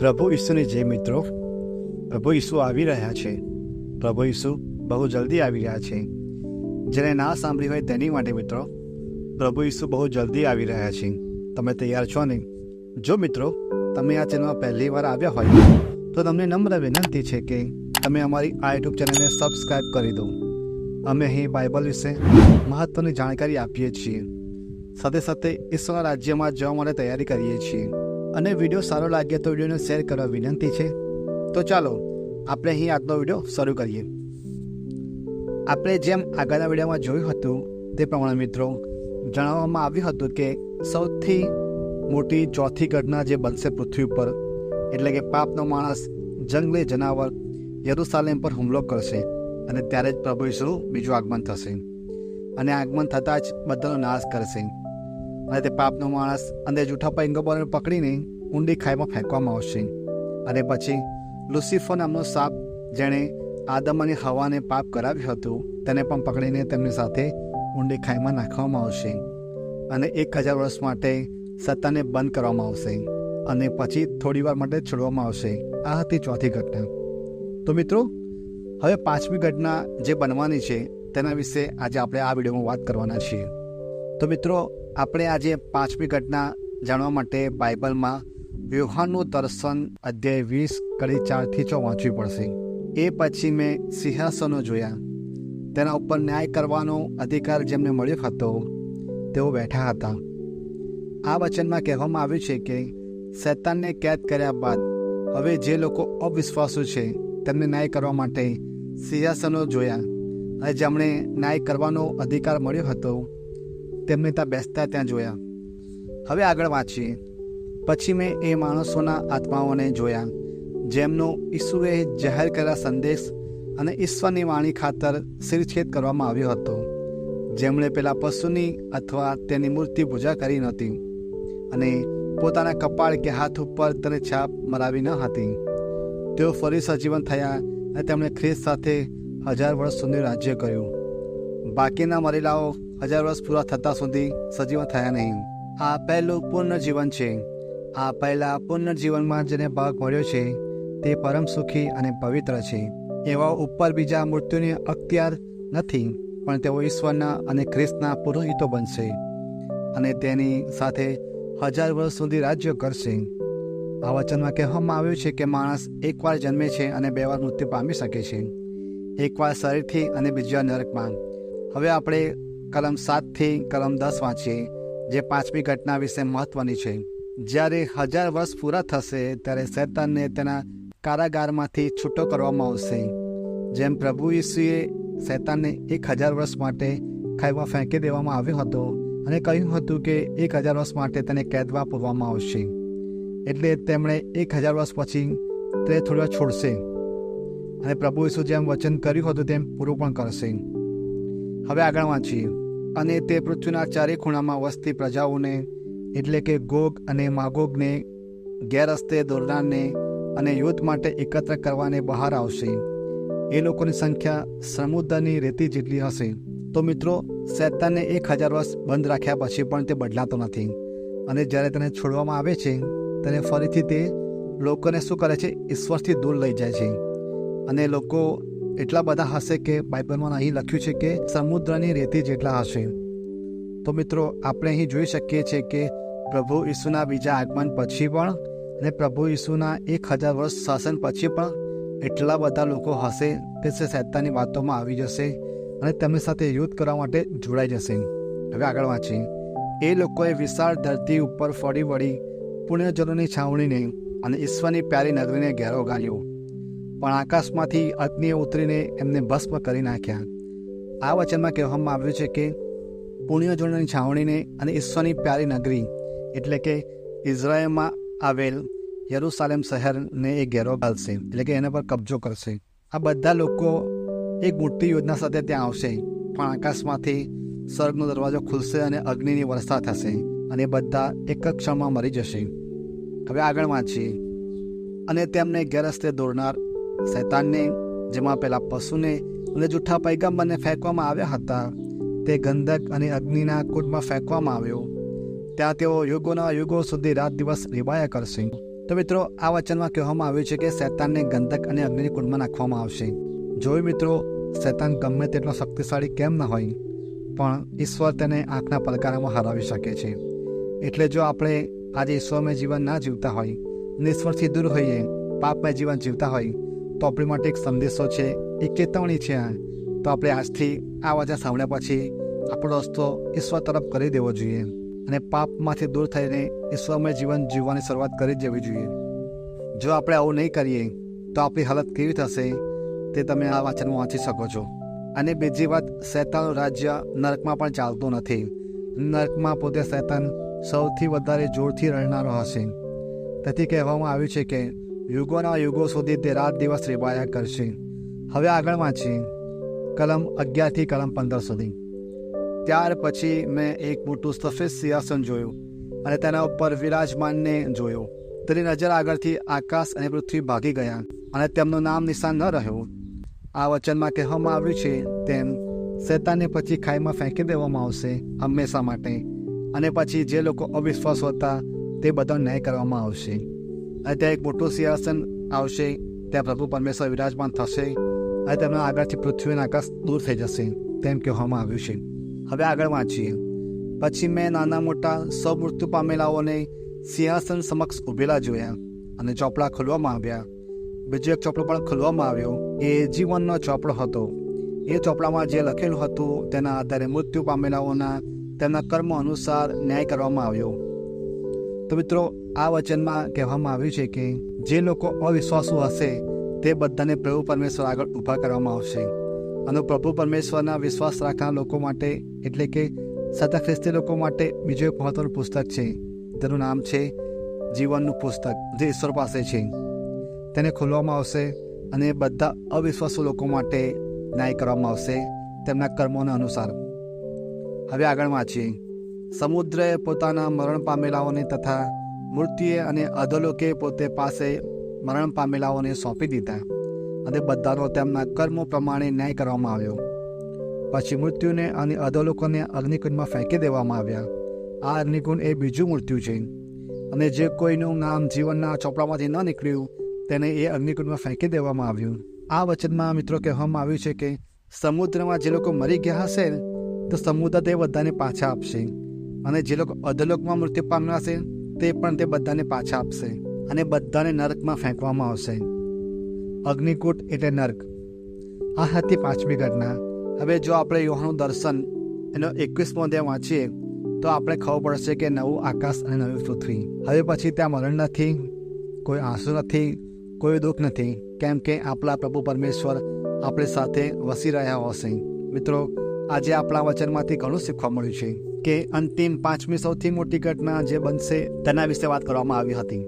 પ્રભુ ઈસુની જે મિત્રો પ્રભુ ઈસુ આવી રહ્યા છે, પ્રભુ ઈસુ બહુ જલ્દી આવી રહ્યા છે. જેને ના સાંભળી હોય તેની માટે મિત્રો, પ્રભુ ઈસુ બહુ જલ્દી આવી રહ્યા છે. તમે તૈયાર છો ને? જો મિત્રો, તમે આ ચેનલમાં પહેલી વાર આવ્યા હોય, તો તમને નમ્ર વિનંતી છે કે તમે અમારી આ યુટ્યુબ ચેનલને સબસ્ક્રાઈબ કરી દો. અમે અહીં બાઇબલ વિશે મહત્વની જાણકારી આપીએ છીએ. સાથે સાથે ઈશ્વરના રાજ્યમાં જવા માટે તૈયારી કરીએ છીએ. અને વીડિયો સારો લાગે તો વિડીયોને શેર કરવા વિનંતી છે. તો ચાલો, આપણે અહીં આજનો વીડિયો શરૂ કરીએ. આપણે જેમ આગળના વિડીયોમાં જોયું હતું તે પ્રમાણે મિત્રો, જણાવવામાં આવ્યું હતું કે સૌથી મોટી ચોથી ઘટના જે બનશે પૃથ્વી ઉપર, એટલે કે પાપનો માણસ, જંગલી જનાવર, યરુસાલેમ પર હુમલો કરશે અને ત્યારે જ પ્રભુ ઈસુ બીજું આગમન થશે. અને આગમન થતાં જ બધાનો નાશ કરશે. અને તે પાપનો માણસ અને જૂઠા પૈગંબરોને પકડીને ઊંડી ખાઈમાં ફેંકવામાં આવશે. અને પછી લુસિફર નામનો સાપ જેણે આદમ અને હવાને પાપ કરાવ્યું હતું, તેને પણ પકડીને તેમની સાથે ઊંડી ખાઈમાં નાખવામાં આવશે. અને એક હજાર વર્ષ માટે સત્તાને બંધ કરવામાં આવશે અને પછી થોડીવાર માટે છોડવામાં આવશે. આ હતી ચોથી ઘટના. તો મિત્રો, હવે પાંચમી ઘટના જે બનવાની છે તેના વિશે આજે આપણે આ વિડીયોમાં વાત કરવાના છીએ. તો મિત્રો આપણે આજે પાંચમી ઘટના જાણવા માટે બાઇબલમાં વ્યવહારનું દર્શન અધ્યાય વીસ કડી ચારથી છ વાંચવી પડશે. એ પછી મેં સિંહાસનો જોયા. તેના ઉપર ન્યાય કરવાનો અધિકાર જેમને મળ્યો હતો, તેઓ બેઠા હતા. આ વચનમાં કહેવામાં આવ્યું છે કે, શૈતાનને કેદ કર્યા બાદ હવે જે લોકો અવિશ્વાસુ છે, તેમને ન્યાય કરવા માટે સિંહાસનો જોયા. અને જેમણે ન્યાય કરવાનો અધિકાર મળ્યો હતો તેમને ત્યાં બેસતા ત્યાં જોયા. હવે આગળ વાંચીએ. પછી મેં એ માણસોના આત્માઓને જોયા. જેમનો ઈસુએ જાહેર કરેલા સંદેશ અને ઈશ્વરની વાણી ખાતર શિરછેદ કરવામાં આવ્યો હતો. જેમણે પેલા પશુની અથવા તેની મૂર્તિ પૂજા કરી નહોતી અને પોતાના કપાળ કે હાથ ઉપર તેને છાપ મરાવી ન હતી. તેઓ ફરી સજીવન થયા અને તેમણે ખ્રિસ્ત સાથે હજાર વર્ષ સુધી રાજ્ય કર્યું. બાકીના મરેલાઓ હજાર વર્ષ પૂરા થતાં સુધી સજીવન થયા નહીં. આ પહેલું પુનર્જીવન છે. આ પહેલા પુનર્જીવનમાં જેને ભાગ મળ્યો છે, તે પરમ સુખી અને પવિત્ર છે. એવા ઉપર બીજા મૃત્યુની અખ્તિયાર નથી, પણ તેઓ ઈશ્વરના અને ખ્રિસ્તના પુરોહિતો બનશે અને તેની સાથે હજાર વર્ષ સુધી રાજ્ય કરશે. આ વચનમાં કહેવામાં આવ્યું છે કે માણસ એકવાર જન્મે છે અને બે વાર મૃત્યુ પામી શકે છે. એકવાર શરીરથી અને બીજા નરકમાં. હવે આપણે કલમ સાતથી કલમ દસ વાંચીએ જે પાંચમી ઘટના વિશે મહત્વની છે. જ્યારે હજાર વર્ષ પૂરા થશે, ત્યારે શૈતાનને તેના કારાગારમાંથી છૂટો કરવામાં આવશે. જેમ પ્રભુ ઈસુએ શૈતાનને એક હજાર વર્ષ માટે ખાઈમાં ફેંકી દેવામાં આવ્યો હતો અને કહ્યું હતું કે એક હજાર વર્ષ માટે તેને કેદમાં પૂરવામાં આવશે. એટલે તેમણે એક હજાર વર્ષ પછી તે થોડી વાર છોડશે. અને પ્રભુ ઈસુ જેમ વચન કર્યું હતું, તેમ પૂરું પણ કરશે. હવે આગળ વાંચીએ. અને તે પૃથ્વીના ચારે ખૂણામાં વસતી પ્રજાઓને, એટલે કે ગોગ અને માગોગને ગેરરસ્તે દોરનારને અને યુદ્ધ માટે એકત્ર કરવાને બહાર આવશે. એ લોકોની સંખ્યા સમુદ્રની રેતી જેટલી હશે. તો મિત્રો શૈતાનને એક હજાર વર્ષ બંધ રાખ્યા પછી પણ તે બદલાતો નથી. અને જ્યારે તેને છોડવામાં આવે છે ત્યારે ફરીથી તે લોકોને શું કરે છે? ઈશ્વરથી દૂર લઈ જાય છે. અને લોકો એટલા બધા હશે કે બાઇબલમાં અહીં લખ્યું છે કે સમુદ્રની રેતી જેટલા હશે. તો મિત્રો, આપણે અહીં જોઈ શકીએ છીએ કે પ્રભુ ઈસુના બીજા આગમન પછી પણ અને પ્રભુ ઈસુના એક હજાર વર્ષ શાસન પછી પણ એટલા બધા લોકો હશે તે સૈતાની વાતોમાં આવી જશે અને તેમની સાથે યુદ્ધ કરવા માટે જોડાઈ જશે. હવે આગળ વાંચીએ. એ લોકોએ વિશાળ ધરતી ઉપર ફરી વળી પુણ્યજનોની છાવણીને અને ઈશ્વરની પ્યારી નગરીને ઘેરો ગાળ્યો. પણ આકાશમાંથી અગ્નિએ ઉતરીને એમને ભસ્મ કરી નાખ્યા. આ વચનમાં કહેવામાં આવ્યું છે કે, પુણ્યજોડની છાવણીને અને ઈશ્વરની પ્યારી નગરી, એટલે કે ઇઝરાયલમાં આવેલ યરુસાલેમ શહેરને એ ઘેરો ગાલશે, એટલે કે એના પર કબજો કરશે. આ બધા લોકો એક મોટી યોજના સાથે ત્યાં આવશે, પણ આકાશમાંથી સ્વર્ગનો દરવાજો ખુલશે અને અગ્નિની વર્ષા થશે અને બધા એક જ ક્ષણમાં મરી જશે. હવે આગળ વાંચીએ. અને તેમને ગેરસ્તે દોરનાર શૈતાનને, જેમાં પેલા પશુને અને જૂઠા પૈગંબરને ફેંકવામાં આવ્યા હતા. તે ગંધક અને અગ્નિના કુંડમાં ફેંકવામાં આવ્યો. ત્યાં તેઓ યુગોના યુગો સુધી રાત દિવસ રિવાયા કરશે. તો મિત્રો, આ વચનમાં કહેવામાં આવ્યું છે કે શૈતાનને ગંધક અને અગ્નિની કુંડમાં નાખવામાં આવશે. જોયું મિત્રો, શૈતાન ગમે તેટલો શક્તિશાળી કેમ ન હોય, પણ ઈશ્વર તેને આંખના પડકારામાં હરાવી શકે છે. એટલે જો આપણે આજે ઈશ્વરમય જીવન ના જીવતા હોય અને ઈશ્વરથી દૂર હોઈએ, પાપમય જીવન જીવતા હોય તો આપણી માટે એક સંદેશો છે, એક ચેતવણી છે તો આપણે આજથી આ વચન સાંભળ્યા પછી આપણો રસ્તો ઈશ્વર તરફ કરી દેવો જોઈએ અને પાપમાંથી દૂર થઈને ઈશ્વરમય જીવન જીવવાની શરૂઆત કરી જવી જોઈએ. જો આપણે આવું નહીં કરીએ, તો આપણી હાલત કેવી થશે તે તમે આ વાંચનમાં વાંચી શકો છો. અને બીજી વાત શૈતાનનું રાજ્ય નરકમાં પણ ચાલતું નથી. નરકમાં પોતે શૈતાન સૌથી વધારે જોરથી રડનારો હશે. તેથી કહેવામાં આવ્યું છે કે યુગોના યુગો સુધી તે રાત દિવસ રિવાયા કરશે. હવે આગળ વાંચીએ. કલમ અગિયારથી કલમ પંદર સુધી. ત્યાર પછી મેં એક મોટું સફેદ સિંહાસન જોયું અને તેના ઉપર વિરાજમાનને જોયો. તેની નજર આગળથી આકાશ અને પૃથ્વી ભાગી ગયા અને તેમનું નામ નિશાન ન રહ્યું. આ વચનમાં કહેવામાં આવ્યું છે, તેમ શેતાનને પછી ખાઈમાં ફેંકી દેવામાં આવશે હંમેશા માટે. અને પછી જે લોકો અવિશ્વાસ હતા તે બધા ન્યાય કરવામાં આવશે. અને ત્યાં એક મોટું સિંહાસન આવશે. ત્યાં પ્રભુ પરમેશ્વર વિરાજમાન થશે. અને તેમના આગળથી પૃથ્વી અને આકાશ દૂર થઈ જશે. તેમ કહેવામાં આવ્યું છે. હવે આગળ વાંચીએ. પછી મેં નાના મોટા સૌ મૃત્યુ પામેલાઓને સિંહાસન સમક્ષ ઊભેલા જોયા અને ચોપડા ખોલવામાં આવ્યા. બીજો એક ચોપડો પણ ખોલવામાં આવ્યો. એ જીવનનો ચોપડો હતો. એ ચોપડામાં જે લખેલું હતું તેના આધારે મૃત્યુ પામેલાઓના તેમના કર્મ અનુસાર ન્યાય કરવામાં આવ્યો. તો મિત્રો, આ વચનમાં કહેવામાં આવ્યું છે કે જે લોકો અવિશ્વાસુ હશે, તે બધાને પ્રભુ પરમેશ્વર આગળ ઊભા કરવામાં આવશે. અને પ્રભુ પરમેશ્વરના વિશ્વાસ રાખનાર લોકો માટે, એટલે કે સતા ખ્રિસ્તી લોકો માટે બીજું એક મહત્વનું પુસ્તક છે. તેનું નામ છે જીવનનું પુસ્તક, જે ઈશ્વર પાસે છે. તેને ખોલવામાં આવશે અને બધા અવિશ્વાસુ લોકો માટે ન્યાય કરવામાં આવશે તેમના કર્મોના અનુસાર. હવે આગળ વાંચીએ. સમુદ્રએ પોતાના મરણ પામેલાઓને તથા મૃત્યુએ અને અધોલોકે પોતે પાસે મરણ પામેલાઓને સોંપી દીધા અને બધાનો તેમના કર્મો પ્રમાણે ન્યાય કરવામાં આવ્યો. પછી મૃત્યુને અને અધોલોકોને અગ્નિકુંડમાં ફેંકી દેવામાં આવ્યા. આ અગ્નિકુંડ એ બીજું મૃત્યુ છે. અને જે કોઈનું નામ જીવનના ચોપડામાંથી ન નીકળ્યું, તેને એ અગ્નિકુંડમાં ફેંકી દેવામાં આવ્યું. આ વચનમાં મિત્રો કહેવામાં આવ્યું છે કે સમુદ્રમાં જે લોકો મરી ગયા હશે, તો સમુદ્ર તે બધાને પાછા આપશે. અને જે લોકો અધલોકમાં મૃત્યુ પામ્યા હશે, તે પણ તે બધાને પાછા આપશે અને બધાને નરકમાં ફેંકવામાં આવશે. અગ્નિકૂટ એટલે નર્ક. આ હતી પાંચમી ઘટના. હવે જો આપણે યોહાનું દર્શન એનો એકવીસમો અધ્યાય વાંચીએ, તો આપણે ખબર પડશે કે નવું આકાશ અને નવી પૃથ્વી. હવે પછી ત્યાં મરણ નથી, કોઈ આંસુ નથી, કોઈ દુઃખ નથી, કેમ કે આપણા પ્રભુ પરમેશ્વર આપણી સાથે વસી રહ્યા હશે. મિત્રો, આજે આપણા વચનમાંથી ઘણું શીખવા મળ્યું છે. કે અંતિમ પાંચમી સૌથી મોટી ઘટના જે બનશે તેના વિશે વાત કરવામાં આવી હતી.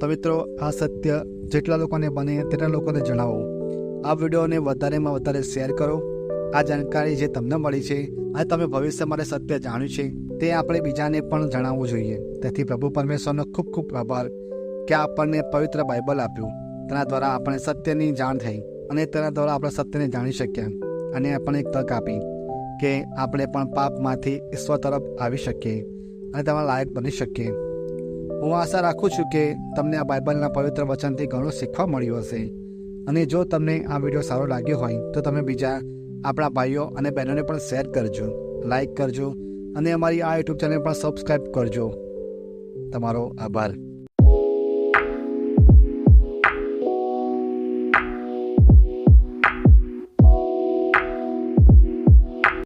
તો મિત્રો, આ સત્ય જેટલા લોકોને બને તેટલા લોકોને જણાવો. આ વિડીયોને વધારેમાં વધારે શેર કરો. આ જાણકારી જે તમને મળી છે અને તમે ભવિષ્ય માટે સત્ય જાણ્યું છે, તે આપણે બીજાને પણ જણાવવું જોઈએ. તેથી પ્રભુ પરમેશ્વરનો ખૂબ ખૂબ આભાર કે આપણને પવિત્ર બાઇબલ આપ્યું. તેના દ્વારા આપણે સત્યની જાણ થઈ અને તેના દ્વારા આપણે સત્યને જાણી શક્યા અને આપણને એક તક આપી. કે આપણે પણ પાપમાંથી ઈશ્વર તરફ આવી શકીએ અને તમારા લાયક બની શકીએ. હું આશા રાખું છું કે તમને આ બાઇબલના પવિત્ર વચનથી ઘણું શીખવા મળ્યું હશે. અને જો તમને આ વીડિયો સારો લાગ્યો હોય, તો તમે બીજા આપણા ભાઈઓ અને બહેનોને પણ શેર કરજો, લાઈક કરજો અને અમારી આ યુટ્યુબ ચેનલ પણ સબસ્ક્રાઈબ કરજો. તમારો આભાર.